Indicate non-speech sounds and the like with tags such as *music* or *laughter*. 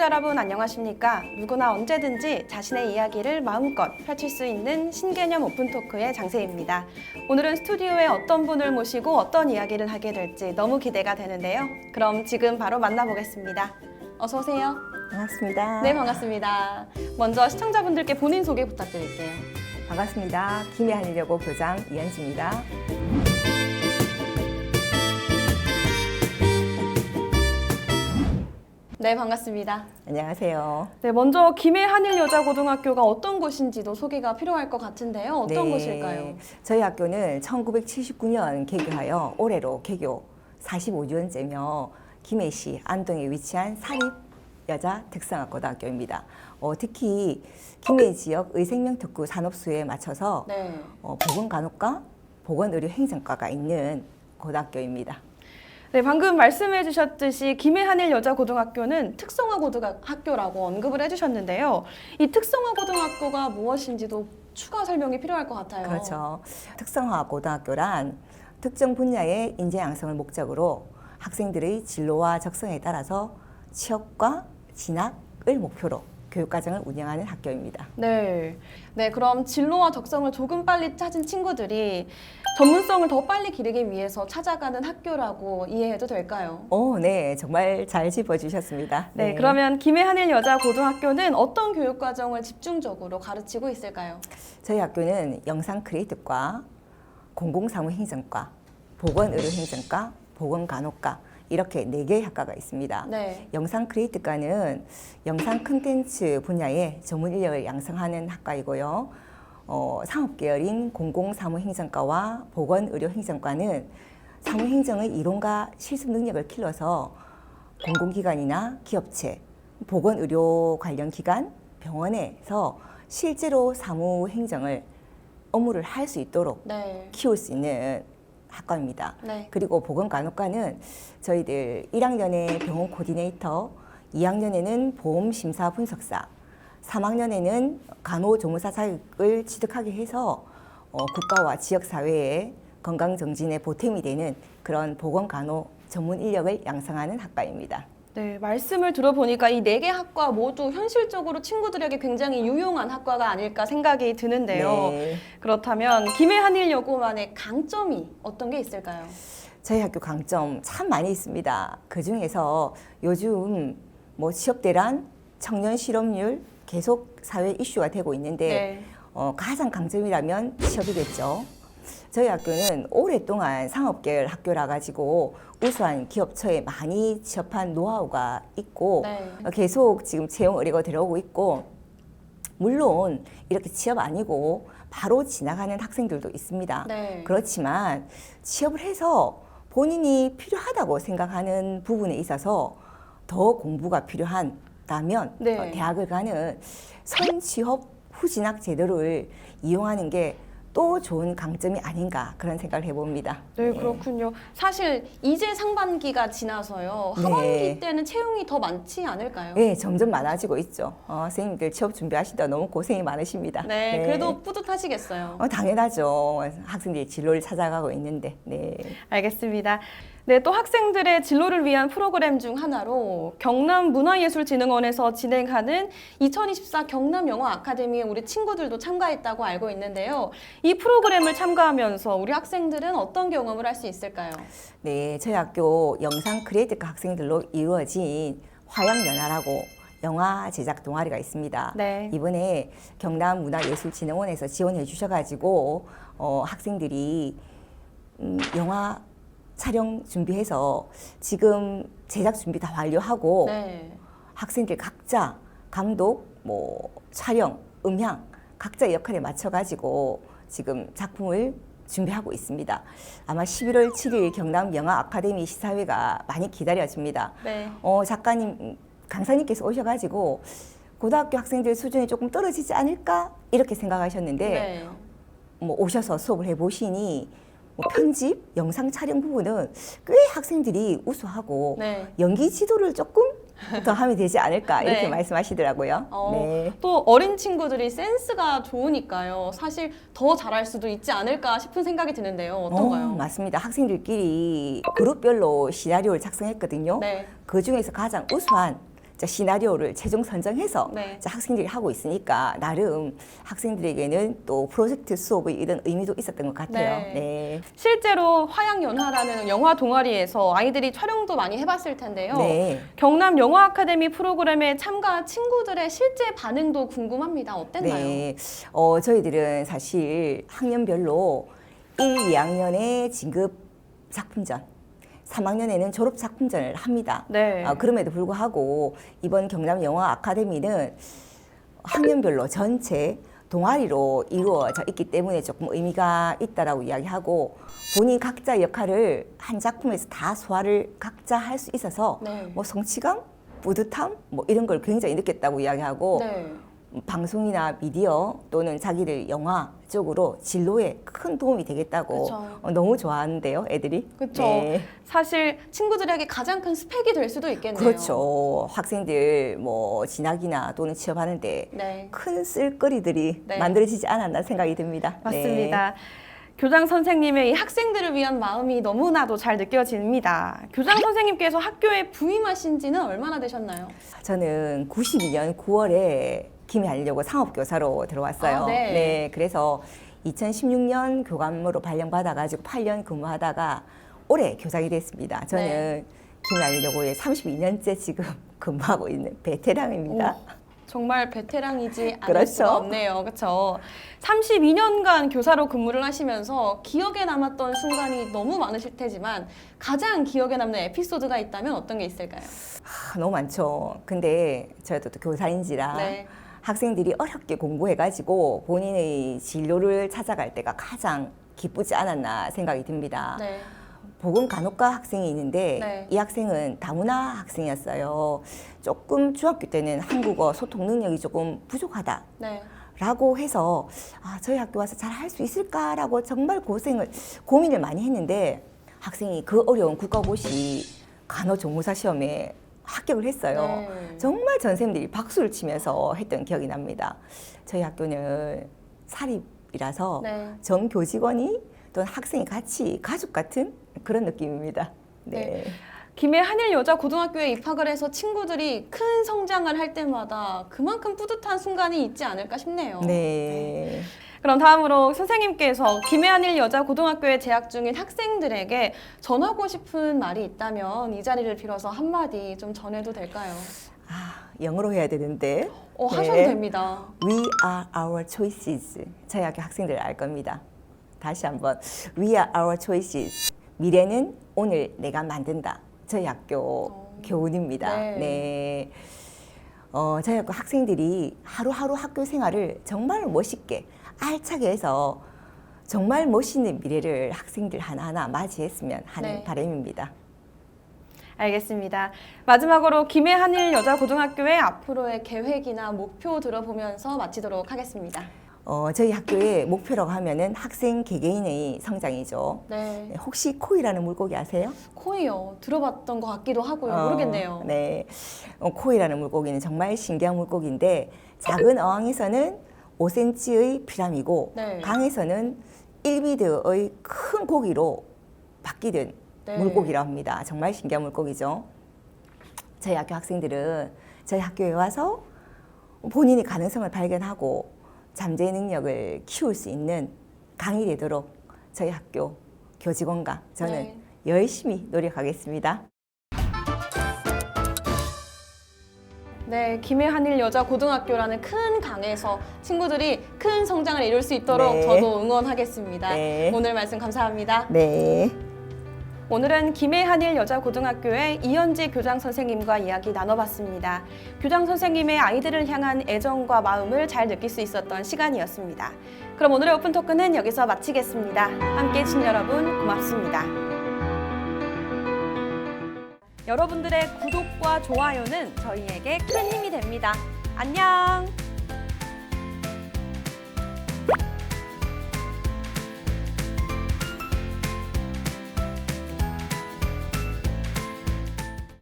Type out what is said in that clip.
시청자 여러분 안녕하십니까? 누구나 언제든지 자신의 이야기를 마음껏 펼칠 수 있는 신개념 오픈 토크의 장세입니다. 오늘은 스튜디오에 어떤 분을 모시고 어떤 이야기를 하게 될지 너무 기대가 되는데요. 그럼 지금 바로 만나보겠습니다. 어서 오세요. 반갑습니다. 네, 반갑습니다. 먼저 시청자분들께 본인 소개 부탁드릴게요. 반갑습니다. 김해 한일여고 교장 이현지입니다. 네, 반갑습니다. 안녕하세요. 네, 먼저 김해 한일여자고등학교가 어떤 곳인지도 소개가 필요할 것 같은데요. 어떤 네, 곳일까요? 저희 학교는 1979년 개교하여 올해로 개교 45주년째며 김해시 안동에 위치한 사립 여자 특성화고등학교입니다. 어, 특히 김해 지역 의생명 특구 산업수에 맞춰서 네. 어, 보건간호과, 보건의료행정과가 있는 고등학교입니다. 네, 방금 말씀해 주셨듯이 김해 한일 여자고등학교는 특성화 고등학교라고 언급을 해 주셨는데요. 이 특성화 고등학교가 무엇인지도 추가 설명이 필요할 것 같아요. 그렇죠. 특성화 고등학교란 특정 분야의 인재 양성을 목적으로 학생들의 진로와 적성에 따라서 취업과 진학을 목표로 교육과정을 운영하는 학교입니다. 네. 네, 그럼 진로와 적성을 조금 빨리 찾은 친구들이 전문성을 더 빨리 기르기 위해서 찾아가는 학교라고 이해해도 될까요? 오, 네, 정말 잘 짚어주셨습니다. 네, 그러면 김해 한일 여자 고등학교는 어떤 교육과정을 집중적으로 가르치고 있을까요? 저희 학교는 영상 크리에이트과, 공공사무행정과, 보건의료행정과, 보건간호과 이렇게 네 개의 학과가 있습니다. 네. 영상 크리에이트과는 영상 콘텐츠 분야의 전문 인력을 양성하는 학과이고요. 어, 상업 계열인 공공사무행정과와 보건의료행정과는 사무행정의 이론과 실습 능력을 길러서 공공기관이나 기업체, 보건의료 관련 기관, 병원에서 실제로 사무행정을 업무를 할 수 있도록 네. 키울 수 있는 학과입니다. 네. 그리고 보건간호과는 저희들 1학년에 병원 코디네이터, 2학년에는 보험 심사 분석사, 3학년에는 간호조무사 자격을 취득하게 해서 어, 국가와 지역 사회의 건강 정진에 보탬이 되는 그런 보건 간호 전문 인력을 양성하는 학과입니다. 네, 말씀을 들어보니까 이 네 개 학과 모두 현실적으로 친구들에게 굉장히 유용한 학과가 아닐까 생각이 드는데요. 네. 그렇다면 김해 한일여고만의 강점이 어떤 게 있을까요? 저희 학교 강점 참 많이 있습니다. 그 중에서 요즘 뭐 취업 대란, 청년 실업률 계속 사회 이슈가 되고 있는데 네. 어, 가장 강점이라면 취업이겠죠. 저희 학교는 오랫동안 상업계열 학교라 가지고 우수한 기업처에 많이 취업한 노하우가 있고 네. 어, 계속 지금 채용 의뢰가 들어오고 있고 물론 이렇게 취업 아니고 바로 지나가는 학생들도 있습니다. 네. 그렇지만 취업을 해서 본인이 필요하다고 생각하는 부분에 있어서 더 공부가 필요하다면 네. 어, 대학을 가는 선취업 후진학 제도를 이용하는 게 또 좋은 강점이 아닌가 그런 생각을 해봅니다. 네, 그렇군요. 사실 이제 상반기가 지나서요. 네. 하반기 때는 채용이 더 많지 않을까요? 네, 점점 많아지고 있죠. 어, 선생님들 취업 준비하시다 너무 고생이 많으십니다. 네, 그래도 뿌듯하시겠어요. 어, 당연하죠. 학생들이 진로를 찾아가고 있는데. 네. 알겠습니다. 네, 또 학생들의 진로를 위한 프로그램 중 하나로 경남 문화예술진흥원에서 진행하는 2024 경남 영화 아카데미에 우리 친구들도 참가했다고 알고 있는데요. 이 프로그램을 참가하면서 우리 학생들은 어떤 경험을 할 수 있을까요? 네, 저희 학교 영상 크리에이트과 학생들로 이루어진 화양연화라고 영화 제작 동아리가 있습니다. 네. 이번에 경남 문화예술진흥원에서 지원해 주셔가지고 어, 학생들이 음, 영화 촬영 준비해서 지금 제작 준비 다 완료하고 네. 학생들 각자 감독, 뭐 촬영, 음향 각자 역할에 맞춰가지고 지금 작품을 준비하고 있습니다. 아마 11월 7일 경남 영화 아카데미 시사회가 많이 기다려집니다. 네. 어, 작가님, 강사님께서 오셔가지고 고등학교 학생들 수준이 조금 떨어지지 않을까 이렇게 생각하셨는데 네. 뭐 오셔서 수업을 해보시니 뭐 편집, 영상 촬영 부분은 꽤 학생들이 우수하고 네. 연기 지도를 조금 더 하면 되지 않을까 *laughs* 이렇게 네. 말씀하시더라고요. 어, 네. 또 어린 친구들이 센스가 좋으니까요. 사실 더 잘할 수도 있지 않을까 싶은 생각이 드는데요. 어떤가요? 어, 맞습니다. 학생들끼리 그룹별로 시나리오를 작성했거든요. 네. 그 중에서 가장 우수한 자, 시나리오를 최종 선정해서 네. 자, 학생들이 하고 있으니까 나름 학생들에게는 또 프로젝트 수업의 이런 의미도 있었던 것 같아요. 네. 네. 실제로 화양연화라는 영화 동아리에서 아이들이 촬영도 많이 해봤을 텐데요. 네. 경남 영화 아카데미 프로그램에 참가한 친구들의 실제 반응도 궁금합니다. 어땠나요? 네. 어, 저희들은 사실 학년별로 1, 2학년에 진급 작품전, 3학년에는 졸업 작품전을 합니다. 네. 아, 그럼에도 불구하고 이번 경남 영화 아카데미는 학년별로 전체 동아리로 이루어져 있기 때문에 조금 의미가 있다라고 이야기하고 본인 각자 역할을 한 작품에서 다 소화를 각자 할 수 있어서 네. 뭐 성취감, 뿌듯함 뭐 이런 걸 굉장히 느꼈다고 이야기하고 네. 방송이나 미디어 또는 자기들 영화 쪽으로 진로에 큰 도움이 되겠다고 그쵸. 어, 너무 좋아하는데요, 애들이. 그렇죠. 네. 사실 친구들에게 가장 큰 스펙이 될 수도 있겠네요. 그렇죠. 학생들 뭐 진학이나 또는 취업하는데 네. 큰 쓸거리들이 네. 만들어지지 않았나 생각이 듭니다. 네. 맞습니다. 교장 선생님의 이 학생들을 위한 마음이 너무나도 잘 느껴집니다. 교장 선생님께서 학교에 부임하신 지는 얼마나 되셨나요? 저는 92년 9월에 김해하려고 상업교사로 들어왔어요. 아, 네. 그래서 2016년 교감으로 발령받아가지고 8년 근무하다가 올해 교장이 됐습니다. 저는 네. 김해하려고에 32년째 지금 *laughs* 근무하고 있는 베테랑입니다. 정말 베테랑이지 않을 그렇죠. 수가 없네요. 그렇죠. 32년간 교사로 근무를 하시면서 기억에 남았던 순간이 너무 많으실 테지만 가장 기억에 남는 에피소드가 있다면 어떤 게 있을까요? 하, 너무 많죠. 근데 저도 또 교사인지라 네. 학생들이 어렵게 공부해가지고 본인의 진로를 찾아갈 때가 가장 기쁘지 않았나 생각이 듭니다. 네. 보건 간호과 학생이 있는데 네. 이 학생은 다문화 학생이었어요. 조금 중학교 때는 한국어 소통 능력이 조금 부족하다. 네. 라고 해서 아, 저희 학교 와서 잘 할 수 있을까라고 정말 고생을 고민을 많이 했는데 학생이 그 어려운 국가고시 간호조무사 시험에 합격을 했어요. 네. 정말 전생들이 박수를 치면서 했던 기억이 납니다. 저희 학교는 사립이라서 네. 정교직원이 또는 학생이 같이 가족 같은 그런 느낌입니다. 네. 김해 한일여자고등학교에 입학을 해서 친구들이 큰 성장을 할 때마다 그만큼 뿌듯한 순간이 있지 않을까 싶네요. 네. 그럼 다음으로 선생님께서 김해 한일여자고등학교에 재학 중인 학생들에게 전하고 싶은 말이 있다면 이 자리를 빌어서 한마디 좀 전해도 될까요? 아, 영어로 해야 되는데. 어, 네. 하셔도 됩니다. We are our choices. 저희 학교 학생들 알 겁니다. 다시 한번. We are our choices. 미래는 오늘 내가 만든다. 저희 학교 어. 교훈입니다. 네. 네. 어, 저희 학교 학생들이 하루하루 학교 생활을 정말 멋있게 알차게 해서 정말 멋있는 미래를 학생들 하나하나 맞이했으면 하는 네. 바람입니다. 알겠습니다. 마지막으로 김해 한일 여자 고등학교의 앞으로의 계획이나 목표 들어보면서 마치도록 하겠습니다. 어, 저희 학교의 목표라고 하면은 학생 개개인의 성장이죠. 네. 네, 혹시 코이라는 물고기 아세요? 코이요. 들어봤던 것 같기도 하고요. 어, 모르겠네요. 네. 어, 코이라는 물고기는 정말 신기한 물고기인데 작은 어항에서는 5cm의 피라미고 네. 강에서는 1미터의 큰 고기로 바뀌는 네. 물고기라고 합니다. 정말 신기한 물고기죠. 저희 학교 학생들은 저희 학교에 와서 본인의 가능성을 발견하고 잠재 능력을 키울 수 있는 강이 되도록 저희 학교 교직원과 저는 네. 열심히 노력하겠습니다. 네, 김해 한일 여자 고등학교라는 큰 강에서 친구들이 큰 성장을 이룰 수 있도록 네. 저도 응원하겠습니다. 네. 오늘 말씀 감사합니다. 네. 오늘은 김해 한일 여자고등학교의 이현지 교장 선생님과 이야기 나눠봤습니다. 교장 선생님의 아이들을 향한 애정과 마음을 잘 느낄 수 있었던 시간이었습니다. 그럼 오늘의 오픈 토크는 여기서 마치겠습니다. 함께 해주신 여러분 고맙습니다. 여러분들의 구독과 좋아요는 저희에게 큰 힘이 됩니다. 안녕!